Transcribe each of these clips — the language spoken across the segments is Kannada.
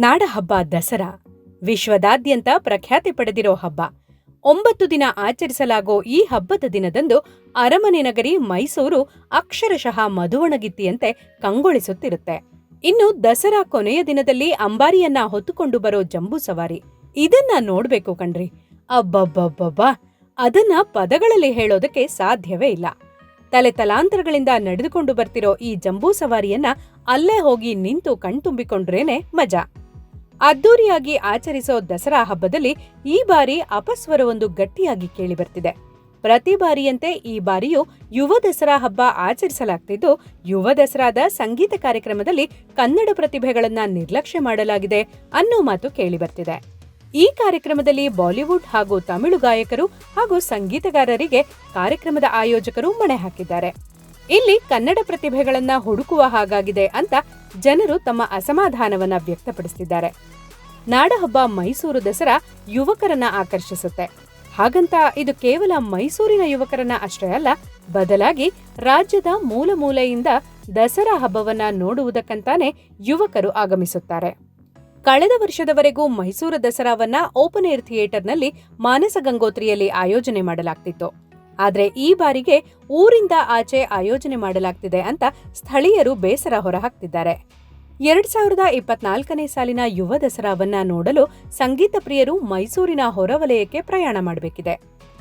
ನಾಡಹಬ್ಬ ದಸರಾ. ವಿಶ್ವದಾದ್ಯಂತ ಪ್ರಖ್ಯಾತಿ ಪಡೆದಿರೋ ಹಬ್ಬ. ಒಂಬತ್ತು ದಿನ ಆಚರಿಸಲಾಗೋ ಈ ಹಬ್ಬದ ದಿನದಂದು ಅರಮನೆ ನಗರಿ ಮೈಸೂರು ಅಕ್ಷರಶಃ ಮಧುವಣಗಿತ್ತಿಯಂತೆ ಕಂಗೊಳಿಸುತ್ತಿರುತ್ತೆ. ಇನ್ನು ದಸರಾ ಕೊನೆಯ ದಿನದಲ್ಲಿ ಅಂಬಾರಿಯನ್ನ ಹೊತ್ತುಕೊಂಡು ಬರೋ ಜಂಬೂ ಸವಾರಿ. ಇದನ್ನ ನೋಡ್ಬೇಕು ಕಣ್ರಿ. ಅಬ್ಬಬ್ಬಬ್ಬಬ್ಬಾ! ಅದನ್ನ ಪದಗಳಲ್ಲಿ ಹೇಳೋದಕ್ಕೆ ಸಾಧ್ಯವೇ ಇಲ್ಲ. ತಲೆ ತಲಾಂತರಗಳಿಂದ ನಡೆದುಕೊಂಡು ಬರ್ತಿರೋ ಈ ಜಂಬೂ ಸವಾರಿಯನ್ನ ಅಲ್ಲೇ ಹೋಗಿ ನಿಂತು ಕಣ್ತುಂಬಿಕೊಂಡ್ರೇನೆ ಮಜಾ. ಅದ್ದೂರಿಯಾಗಿ ಆಚರಿಸೋ ದಸರಾ ಹಬ್ಬದಲ್ಲಿ ಈ ಬಾರಿ ಅಪಸ್ವರವೊಂದು ಗಟ್ಟಿಯಾಗಿ ಕೇಳಿಬರ್ತಿದೆ. ಪ್ರತಿ ಬಾರಿಯಂತೆ ಈ ಬಾರಿಯೂ ಯುವ ದಸರಾ ಹಬ್ಬ ಆಚರಿಸಲಾಗ್ತಿದ್ದು, ಯುವ ದಸರಾದ ಸಂಗೀತ ಕಾರ್ಯಕ್ರಮದಲ್ಲಿ ಕನ್ನಡ ಪ್ರತಿಭೆಗಳನ್ನ ನಿರ್ಲಕ್ಷ್ಯ ಮಾಡಲಾಗಿದೆ ಅನ್ನೋ ಮಾತು ಕೇಳಿಬರ್ತಿದೆ. ಈ ಕಾರ್ಯಕ್ರಮದಲ್ಲಿ ಬಾಲಿವುಡ್ ಹಾಗೂ ತಮಿಳು ಗಾಯಕರು ಹಾಗೂ ಸಂಗೀತಗಾರರಿಗೆ ಕಾರ್ಯಕ್ರಮದ ಆಯೋಜಕರು ಮಣೆ ಹಾಕಿದ್ದಾರೆ. ಇಲ್ಲಿ ಕನ್ನಡ ಪ್ರತಿಭೆಗಳನ್ನ ಹುಡುಕುವ ಹಾಗಾಗಿದೆ ಅಂತ ಜನರು ತಮ್ಮ ಅಸಮಾಧಾನವನ್ನ ವ್ಯಕ್ತಪಡಿಸಿದ್ದಾರೆ ನಾಡಹಬ್ಬ ಮೈಸೂರು ದಸರಾ ಯುವಕರನ್ನ ಆಕರ್ಷಿಸುತ್ತೆ. ಹಾಗಂತ ಇದು ಕೇವಲ ಮೈಸೂರಿನ ಯುವಕರನ್ನ ಅಷ್ಟೇ ಅಲ್ಲ, ಬದಲಾಗಿ ರಾಜ್ಯದ ಮೂಲ ಮೂಲೆಯಿಂದ ದಸರಾ ಹಬ್ಬವನ್ನ ನೋಡುವುದಕ್ಕಂತಾನೆ ಯುವಕರು ಆಗಮಿಸುತ್ತಾರೆ. ಕಳೆದ ವರ್ಷದವರೆಗೂ ಮೈಸೂರು ದಸರಾವನ್ನ ಓಪನ್ ಏರ್ ಥಿಯೇಟರ್ನಲ್ಲಿ ಮಾನಸ ಗಂಗೋತ್ರಿಯಲ್ಲಿ ಆಯೋಜನೆ ಮಾಡಲಾಗ್ತಿತ್ತು. ಆದ್ರೆ ಈ ಬಾರಿಗೆ ಊರಿಂದ ಆಚೆ ಆಯೋಜನೆ ಮಾಡಲಾಗ್ತಿದೆ ಅಂತ ಸ್ಥಳೀಯರು ಬೇಸರ ಹೊರಹಾಕ್ತಿದ್ದಾರೆ. ಎರಡ್ ಸಾವಿರದ ಇಪ್ಪತ್ನಾಲ್ಕನೇ ಸಾಲಿನ ಯುವ ದಸರಾವನ್ನ ನೋಡಲು ಸಂಗೀತ ಪ್ರಿಯರು ಮೈಸೂರಿನ ಹೊರವಲಯಕ್ಕೆ ಪ್ರಯಾಣ ಮಾಡಬೇಕಿದೆ.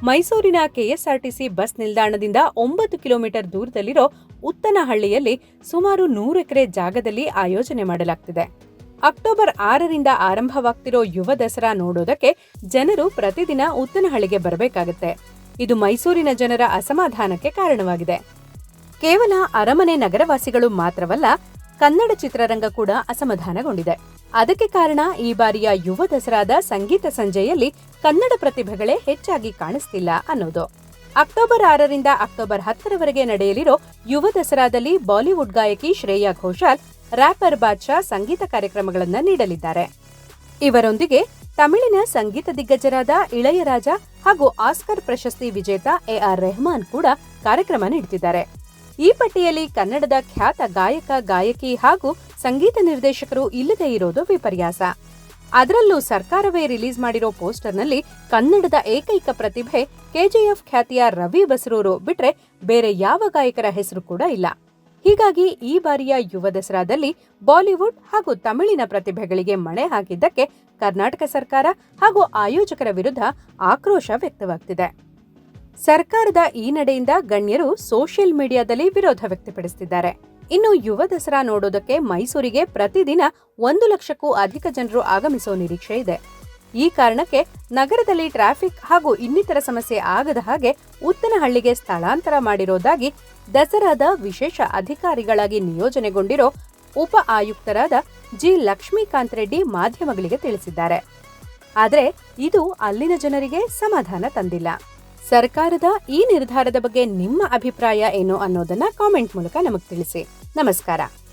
ಮೈಸೂರಿನ ಕೆಎಸ್ಆರ್ಟಿಸಿ ಬಸ್ ನಿಲ್ದಾಣದಿಂದ ಒಂಬತ್ತು ಕಿಲೋಮೀಟರ್ ದೂರದಲ್ಲಿರೋ ಉತ್ತನಹಳ್ಳಿಯಲ್ಲಿ ಸುಮಾರು ನೂರು ಎಕರೆ ಜಾಗದಲ್ಲಿ ಆಯೋಜನೆ ಮಾಡಲಾಗ್ತಿದೆ. ಅಕ್ಟೋಬರ್ ಆರರಿಂದ ಆರಂಭವಾಗ್ತಿರೋ ಯುವ ದಸರಾ ನೋಡೋದಕ್ಕೆ ಜನರು ಪ್ರತಿದಿನ ಉತ್ತನಹಳ್ಳಿಗೆ ಬರಬೇಕಾಗುತ್ತೆ. ಇದು ಮೈಸೂರಿನ ಜನರ ಅಸಮಾಧಾನಕ್ಕೆ ಕಾರಣವಾಗಿದೆ. ಕೇವಲ ಅರಮನೆ ನಗರವಾಸಿಗಳು ಮಾತ್ರವಲ್ಲ, ಕನ್ನಡ ಚಿತ್ರರಂಗ ಕೂಡ ಅಸಮಾಧಾನಗೊಂಡಿದೆ. ಅದಕ್ಕೆ ಕಾರಣ ಈ ಬಾರಿಯ ಯುವ ದಸರಾದ ಸಂಗೀತ ಸಂಜೆಯಲ್ಲಿ ಕನ್ನಡ ಪ್ರತಿಭೆಗಳೇ ಹೆಚ್ಚಾಗಿ ಕಾಣಿಸ್ತಿಲ್ಲ ಅನ್ನೋದು. ಅಕ್ಟೋಬರ್ ಆರರಿಂದ ಅಕ್ಟೋಬರ್ ಹತ್ತರವರೆಗೆ ನಡೆಯಲಿರೋ ಯುವ ದಸರಾದಲ್ಲಿ ಬಾಲಿವುಡ್ ಗಾಯಕಿ ಶ್ರೇಯಾ ಘೋಷಾಲ್, ರ್ಯಾಪರ್ ಬಾದ್ಶಾ ಸಂಗೀತ ಕಾರ್ಯಕ್ರಮಗಳನ್ನು ನೀಡಲಿದ್ದಾರೆ. ಇವರೊಂದಿಗೆ ತಮಿಳಿನ ಸಂಗೀತ ದಿಗ್ಗಜರಾದ ಇಳಯರಾಜ ಹಾಗೂ ಆಸ್ಕರ್ ಪ್ರಶಸ್ತಿ ವಿಜೇತ ಎ ಆರ್ ರೆಹಮಾನ್ ಕೂಡ ಕಾರ್ಯಕ್ರಮ ನೀಡುತ್ತಿದ್ದಾರೆ ಈ ಪಟ್ಟಿಯಲ್ಲಿ ಕನ್ನಡದ ಖ್ಯಾತ ಗಾಯಕ, ಗಾಯಕಿ ಹಾಗೂ ಸಂಗೀತ ನಿರ್ದೇಶಕರು ಇಲ್ಲದೇ ಇರೋದು ವಿಪರ್ಯಾಸ. ಅದರಲ್ಲೂ ಸರ್ಕಾರವೇ ರಿಲೀಸ್ ಮಾಡಿರೋ ಪೋಸ್ಟರ್ನಲ್ಲಿ ಕನ್ನಡದ ಏಕೈಕ ಪ್ರತಿಭೆ ಕೆಜಿಎಫ್ ಖ್ಯಾತಿಯ ರವಿ ಬಸರೂರು ಬಿಟ್ರೆ ಬೇರೆ ಯಾವ ಗಾಯಕರ ಹೆಸರು ಕೂಡ ಇಲ್ಲ. ಹೀಗಾಗಿ ಈ ಬಾರಿಯ ಯುವ ದಸರಾದಲ್ಲಿ ಬಾಲಿವುಡ್ ಹಾಗೂ ತಮಿಳಿನ ಪ್ರತಿಭೆಗಳಿಗೆ ಮಣೆ ಹಾಕಿದ್ದಕ್ಕೆ ಕರ್ನಾಟಕ ಸರ್ಕಾರ ಹಾಗೂ ಆಯೋಜಕರ ವಿರುದ್ಧ ಆಕ್ರೋಶ ವ್ಯಕ್ತವಾಗ್ತಿದೆ. ಸರ್ಕಾರದ ಈ ನಡೆಯಿಂದ ಗಣ್ಯರು ಸೋಷಿಯಲ್ ಮೀಡಿಯಾದಲ್ಲಿ ವಿರೋಧ ವ್ಯಕ್ತಪಡಿಸುತ್ತಿದ್ದಾರೆ ಇನ್ನು ಯುವ ದಸರಾ ನೋಡೋದಕ್ಕೆ ಮೈಸೂರಿಗೆ ಪ್ರತಿದಿನ ಒಂದು ಲಕ್ಷಕ್ಕೂ ಅಧಿಕ ಜನರು ಆಗಮಿಸೋ ನಿರೀಕ್ಷೆ ಇದೆ. ಈ ಕಾರಣಕ್ಕೆ ನಗರದಲ್ಲಿ ಟ್ರಾಫಿಕ್ ಹಾಗೂ ಇನ್ನಿತರ ಸಮಸ್ಯೆ ಆಗದ ಹಾಗೆ ಉತ್ತನಹಳ್ಳಿಗೆ ಸ್ಥಳಾಂತರ ಮಾಡಿರೋದಾಗಿ ದಸರಾದ ವಿಶೇಷ ಅಧಿಕಾರಿಗಳಾಗಿ ನಿಯೋಜನೆಗೊಂಡಿರೋ ಉಪ ಆಯುಕ್ತರಾದ ಜಿ ಲಕ್ಷ್ಮೀಕಾಂತ್ ರೆಡ್ಡಿ ಮಾಧ್ಯಮಗಳಿಗೆ ತಿಳಿಸಿದ್ದಾರೆ. ಆದರೆ ಇದು ಅಲ್ಲಿನ ಜನರಿಗೆ ಸಮಾಧಾನ ತಂದಿಲ್ಲ. ಸರ್ಕಾರದ ಈ ನಿರ್ಧಾರದ ಬಗ್ಗೆ ನಿಮ್ಮ ಅಭಿಪ್ರಾಯ ಏನು ಅನ್ನೋದನ್ನ ಕಾಮೆಂಟ್ ಮೂಲಕ ನಮಗೆ ತಿಳಿಸಿ. ನಮಸ್ಕಾರ.